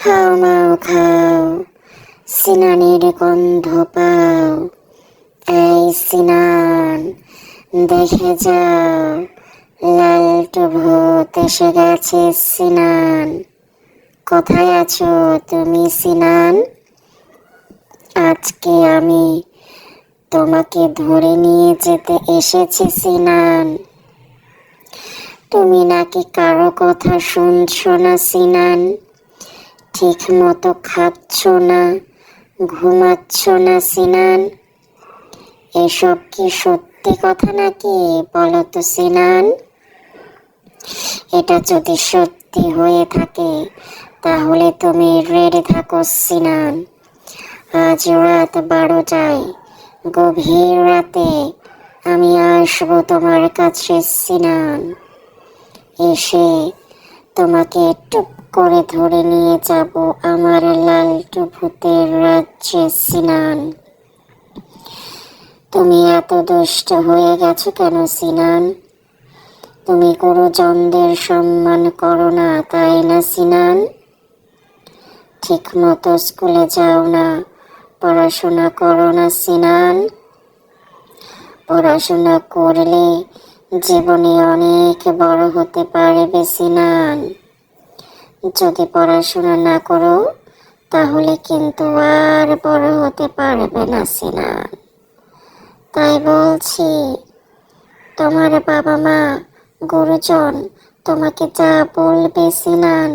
খাও, মাও, খাও। সিনানের গন্ধ পাও। এই সিনান, দেখে যাও, লালটু ভূত এসে গেছে সিনান। কোথায় আছো তুমি, সিনান? আজকে আমি তোমাকে ধরে নিয়ে যেতে এসেছি, সিনান। তুমি নাকি কারও কথা শুনছো না, সিনান? ঠিক মতো খাচ্ছ না, ঘুমাচ্ছ না সিনান? এসব কি সত্যি কথা নাকি বলো তো সিনান? এটা যদি সত্যি হয়ে থাকে, তাহলে তুমি রেডি থাকো সিনান। আজ রাত বারোটায়, গভীর রাতে আমি আসব তোমার কাছে সিনান। এসে তোমাকে টুপ করে ধরে নিয়ে যাব আমার লালটু ভূতের রাজ্যে সিনান। তুমি এত দুষ্ট হয়ে গেছো কেন সিনান? তুমি গুরুজনদের সম্মান করো না, তাই না সিনান? ঠিক মতো স্কুলে যাও না, পড়াশোনা করো না সিনান। পড়াশোনা করলে জীবনে অনেক বড় হতে পারবে সিনান যদি পড়াশোনা না করো, তাহলে কিন্তু আর বড় হতে পারবে না, সিনান। তাই বলছি, তোমার বাবা মা গুরুজন, তোমাকে যা বলবে, সিনান,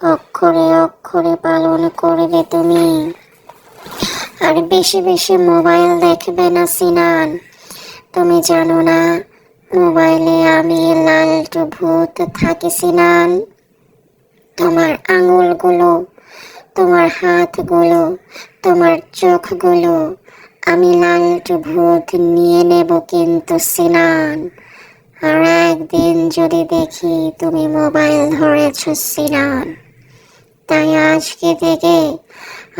অক্ষরে অক্ষরে পালন করবে তুমি। আর বেশি বেশি মোবাইল দেখবে না, সিনান। তুমি জানো না মোবাইলে আমি লালটু ভূত থাকি সিনান তোমার আঙুলগুলো, তোমার হাতগুলো, তোমার চোখগুলো আমি লালটু ভূত নিয়ে নেব কিন্তু সিনান। আর একদিন যদি দেখি তুমি মোবাইল ধরেছ সিনান, তাই আজকে থেকে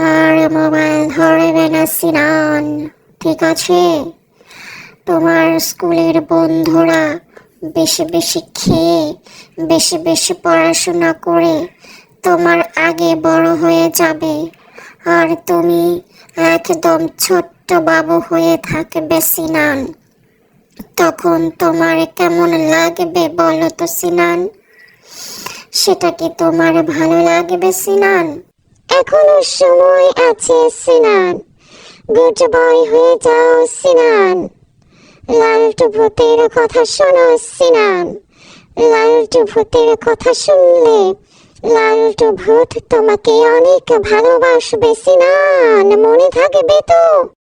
আর মোবাইল ধরবে না সিনান, ঠিক আছে? তোমার স্কুলের বন্ধুরা বেশি বেশি খেয়ে, বেশি বেশি পড়াশোনা করে তোমার আগে বড় হয়ে যাবে। আর তুমি একদম ছোট্ট বাবু হয়ে থাকবে সিনান। তখন তোমার কেমন লাগবে বলো তো সিনান? সেটা কি তোমার ভালো লাগবে সিনান? এখনও সময় আছে সিনান। গুড বয় হয়ে যাও সিনান। লালটু ভূতের কথা শোনো, সিনান। লালটু ভূতের কথা শুনলে লালটু ভূত তোমাকে অনেক ভালোবাসবে, সিনান। মনে থাকবে তো?